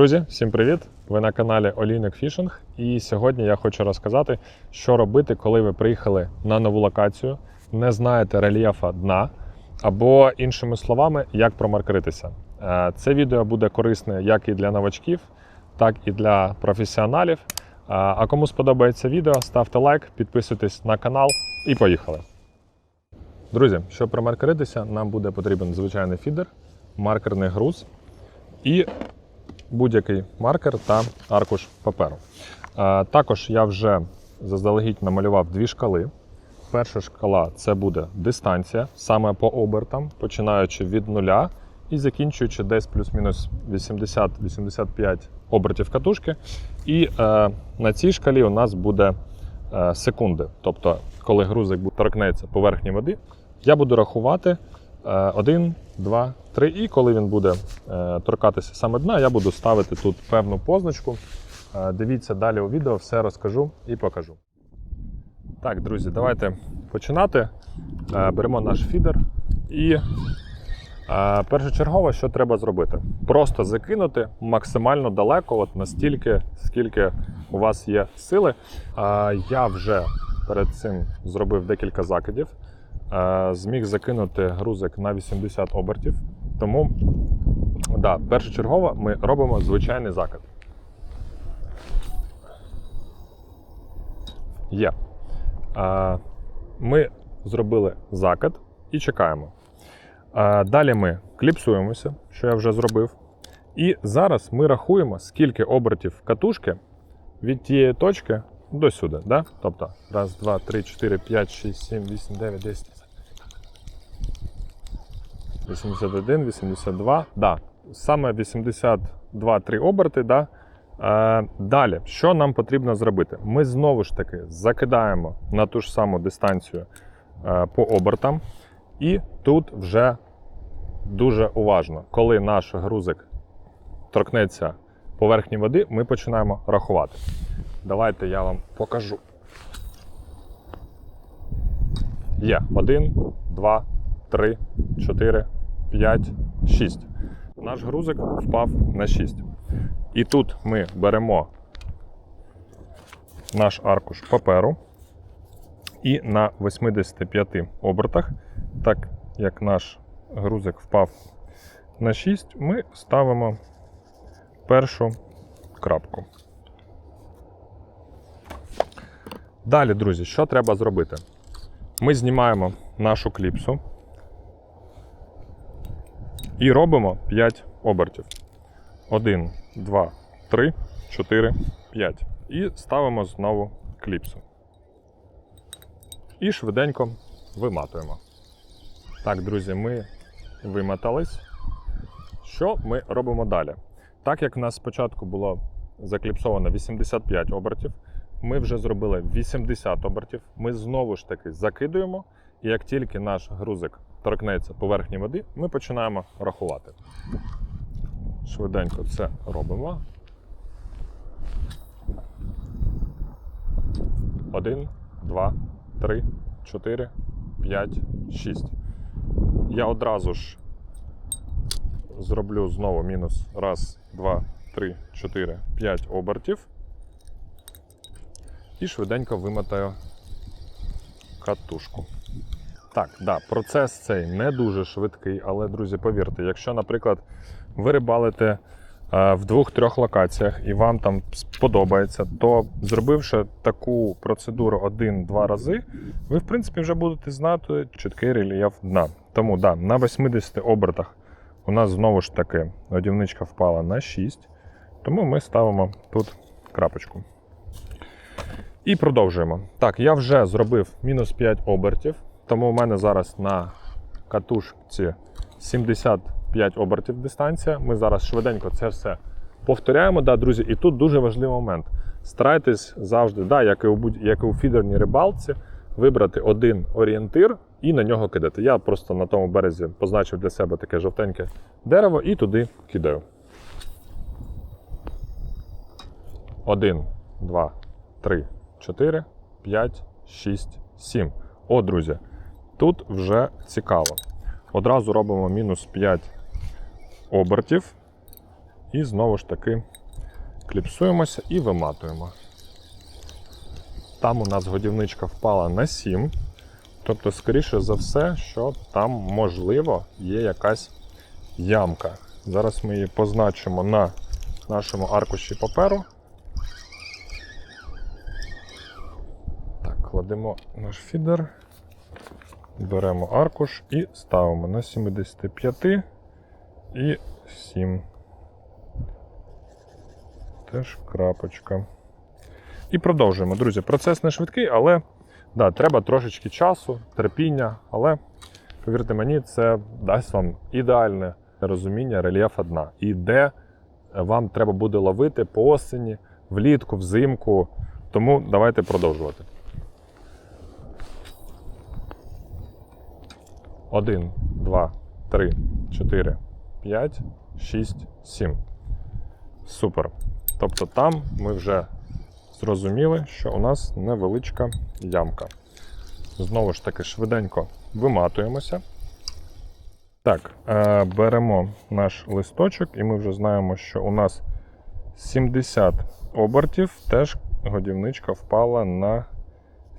Друзі, всім привіт! Ви на каналі Олійник Фішинг. І сьогодні я хочу розказати, що робити, коли ви приїхали на нову локацію, не знаєте рельєфа дна, або, іншими словами, як промаркеритися. Е, Це відео буде корисне як і для новачків, так і для професіоналів. Е, А кому сподобається відео, ставте лайк, підписуйтесь на канал і поїхали. Друзі, щоб промаркеритися, нам буде потрібен звичайний фідер, маркерний груз і будь-який маркер та аркуш паперу. Е, Також я вже заздалегідь намалював дві шкали. Перша шкала це буде дистанція саме по обертам, починаючи від нуля і закінчуючи десь плюс-мінус 80-85 обертів катушки. І е, на цій шкалі у нас буде е, секунди. Тобто, коли грузик торкнеться поверхні води, я буду рахувати е, 1, 2, 3. І коли він буде е, торкатися саме дна, я буду ставити тут певну позначку. Е, Дивіться далі у відео, все розкажу і покажу. Так, друзі, давайте починати. Беремо наш фідер і першочергово, що треба зробити? Просто закинути максимально далеко, от настільки, скільки у вас є сили. Я вже перед цим зробив декілька закидів. Е, Зміг закинути грузик на 80 обертів. Тому, да, першочергово ми робимо звичайний закид. Є. Е, Ми зробили закид і чекаємо. Е, Далі ми кліпсуємося, що я вже зробив. І зараз ми рахуємо, скільки обертів катушки від тієї точки до сюди. Да? Тобто, раз, два, три, чотири, п'ять, шість, сім, вісім, дев'ять, десять. 81, 82. Да. Саме 82-3 оберти. Да. Е, далі, що нам потрібно зробити? Ми знову ж таки закидаємо на ту ж саму дистанцію е, по обертам. І тут вже дуже уважно, коли наш грузик торкнеться поверхні води, ми починаємо рахувати. Давайте я вам покажу. Є 1, 2, 3, 4, 5, 6. Наш грузик впав на 6. І тут ми беремо наш аркуш паперу і на 85 обертах, так як наш грузик впав на 6, ми ставимо першу крапку. Далі, друзі, що треба зробити? Ми знімаємо нашу кліпсу і робимо 5 обертів. 1, 2, 3, 4, 5. І ставимо знову кліпсу. І швиденько виматуємо. Так, друзі, ми вимотались. Що ми робимо далі? Так як в нас спочатку було закліпсовано 85 обертів, ми вже зробили 80 обертів. Ми знову ж таки закидуємо, і як тільки наш грузик торкнеться поверхні води, ми починаємо рахувати. Швиденько це робимо. Один, два, три, чотири, п'ять, шість. Я одразу ж зроблю знову мінус. Раз, два, три, чотири, п'ять обертів. І швиденько вимотаю катушку. Так, да, процес цей не дуже швидкий, але, друзі, повірте, якщо, наприклад, ви рибалите е, в двох-трьох локаціях і вам там сподобається, то зробивши таку процедуру один-два рази, ви, в принципі, вже будете знати чіткий рельєф дна. Тому да, на 80 обертах у нас знову ж таки годівничка впала на 6, тому ми ставимо тут крапочку. І продовжуємо. Так, я вже зробив мінус 5 обертів, тому у мене зараз на катушці 75 обертів дистанція. Ми зараз швиденько це все повторяємо. Да, друзі, і тут дуже важливий момент. Старайтесь завжди, да, як і у, як і у фідерній рибалці, вибрати один орієнтир і на нього кидати. Я просто на тому березі позначив для себе таке жовтеньке дерево і туди кидаю. Один, два, три, чотири, п'ять, шість, сім. О, друзі, тут вже цікаво. Одразу робимо мінус 5 обертів І знову ж таки кліпсуємося і виматуємо. Там у нас годівничка впала на 7. Тобто, скоріше за все, що там, можливо, є якась ямка. Зараз ми її позначимо на нашому аркуші паперу. Так, кладемо наш фідер, беремо аркуш і ставимо на 75 і 7. Теж крапочка. І продовжуємо. Друзі, процес не швидкий, але да, треба трошечки часу, терпіння, але повірте мені, це дасть вам ідеальне розуміння рельєфа дна. І де вам треба буде ловити по осені, влітку, взимку. Тому давайте продовжувати. Один, два, три, чотири, п'ять, шість, сім. Супер. Тобто там ми вже зрозуміли, що у нас невеличка ямка. Знову ж таки, швиденько виматуємося. Так, е, беремо наш листочок, і ми вже знаємо, що у нас 70 обертів, теж годівничка впала на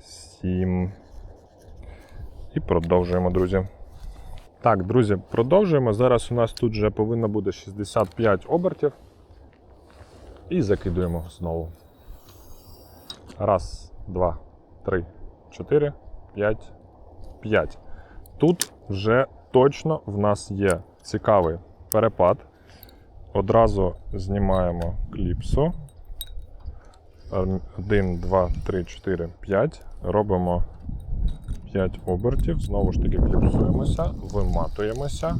7. І продовжуємо, друзі. Так, друзі, продовжуємо. Зараз у нас тут вже повинно бути 65 обертів. І закидуємо знову. Раз, два, три, чотири, п'ять, п'ять. Тут вже точно в нас є цікавий перепад. Одразу знімаємо кліпсу. Один, два, три, чотири, п'ять. Робимо 5 обертів. Знову ж таки кліпсуємося, виматуємося.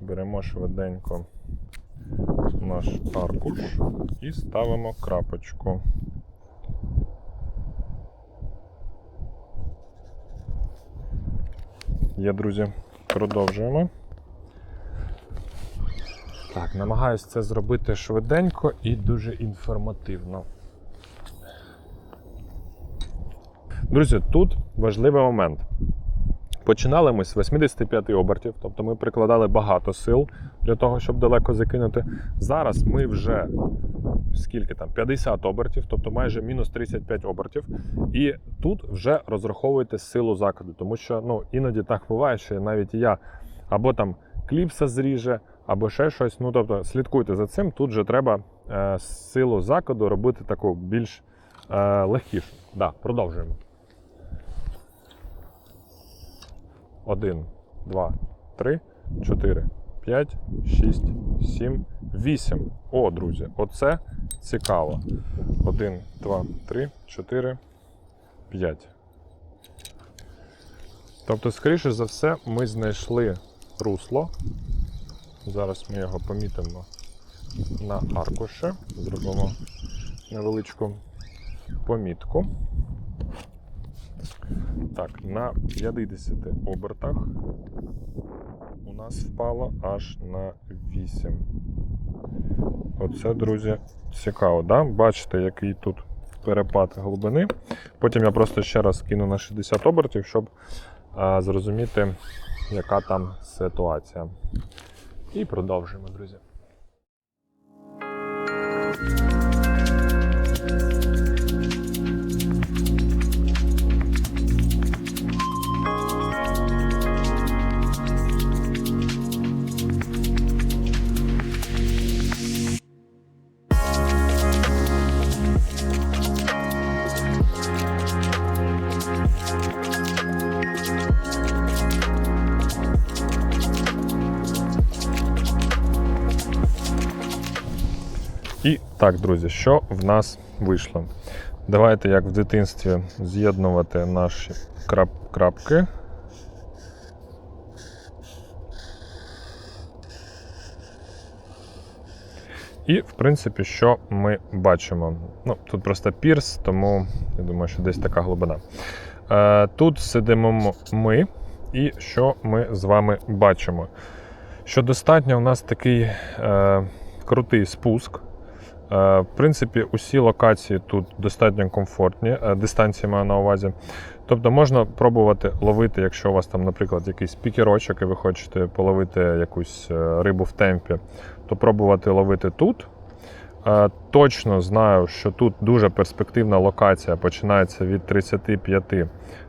Беремо швиденько наш аркуш і ставимо крапочку. Є, друзі, продовжуємо. Так, намагаюсь це зробити швиденько і дуже інформативно. Друзі, тут важливий момент. Починали ми з 85 обертів, тобто ми прикладали багато сил для того, щоб далеко закинути. Зараз ми вже скільки там 50 обертів, тобто майже мінус 35 обертів. І тут вже розраховуєте силу закиду, тому що ну, іноді так буває, що навіть я або там кліпса зріже, або ще щось. Ну тобто слідкуйте за цим. Тут же треба е, силу закиду робити таку більш е, легкішу. Да, продовжуємо. Один, два, три, чотири, п'ять, шість, сім, вісім. О, друзі, оце цікаво. Один, два, три, чотири, п'ять. Тобто, скоріше за все, ми знайшли русло. Зараз ми його помітимо на аркуші. Зробимо невеличку помітку. Так, на 50 обертах у нас впало аж на 8. Оце, друзі, цікаво, да? Бачите, який тут перепад глибини. Потім я просто ще раз кину на 60 обертів, щоб а, зрозуміти, яка там ситуація. І продовжуємо, друзі. Так, друзі, що в нас вийшло? Давайте, як в дитинстві, з'єднувати наші крап крапки. І, в принципі, що ми бачимо? Ну, Тут просто пірс, тому я думаю, що десь така глибина. Е, Тут сидимо ми, і що ми з вами бачимо? Що достатньо у нас такий е, крутий спуск. Е, В принципі, усі локації тут достатньо комфортні, е, дистанції маю на увазі. Тобто можна пробувати ловити, якщо у вас там, наприклад, якийсь пікерочок, і ви хочете половити якусь е, рибу в темпі, то пробувати ловити тут. Точно знаю, що тут дуже перспективна локація, починається від 35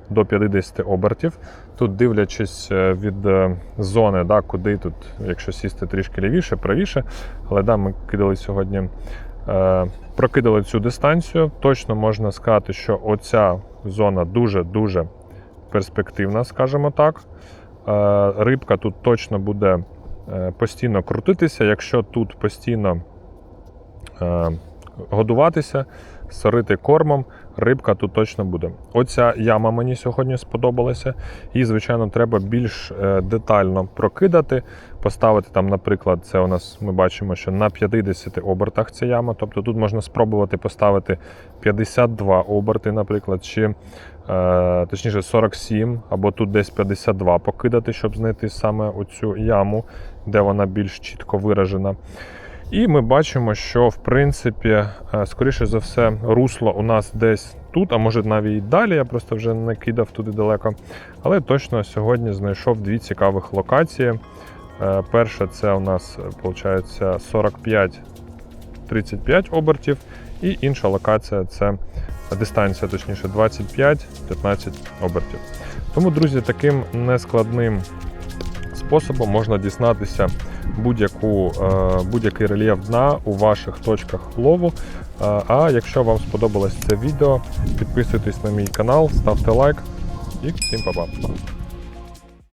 до 50 обертів. Тут дивлячись від зони, да, куди тут, якщо сісти трішки лівіше, правіше. Але да, ми кидали сьогодні, прокидали цю дистанцію. Точно можна сказати, що оця зона дуже-дуже перспективна, скажімо так. Е, рибка тут точно буде е, постійно крутитися. Якщо тут постійно е, годуватися, сорити кормом, рибка тут точно буде. Оця яма мені сьогодні сподобалася. Її, звичайно, треба більш е, детально прокидати, поставити там, наприклад, це у нас ми бачимо, що на 50 обертах ця яма. Тобто тут можна спробувати поставити 52 оберти, наприклад, чи е, точніше 47, або тут десь 52 покидати, щоб знайти саме оцю яму, де вона більш чітко виражена. І ми бачимо, що в принципі, е, скоріше за все, русло у нас десь тут, а може навіть і далі. Я просто вже не кидав туди далеко. Але точно сьогодні знайшов дві цікавих локації. Е, Перша це у нас виходить 45-35 обертів, і інша локація це дистанція, точніше 25-15 обертів. Тому, друзі, таким нескладним способом можна дізнатися е, будь-який рельєф дна у ваших точках лову. Е, А якщо вам сподобалось це відео, підписуйтесь на мій канал, ставте лайк і всім па-па!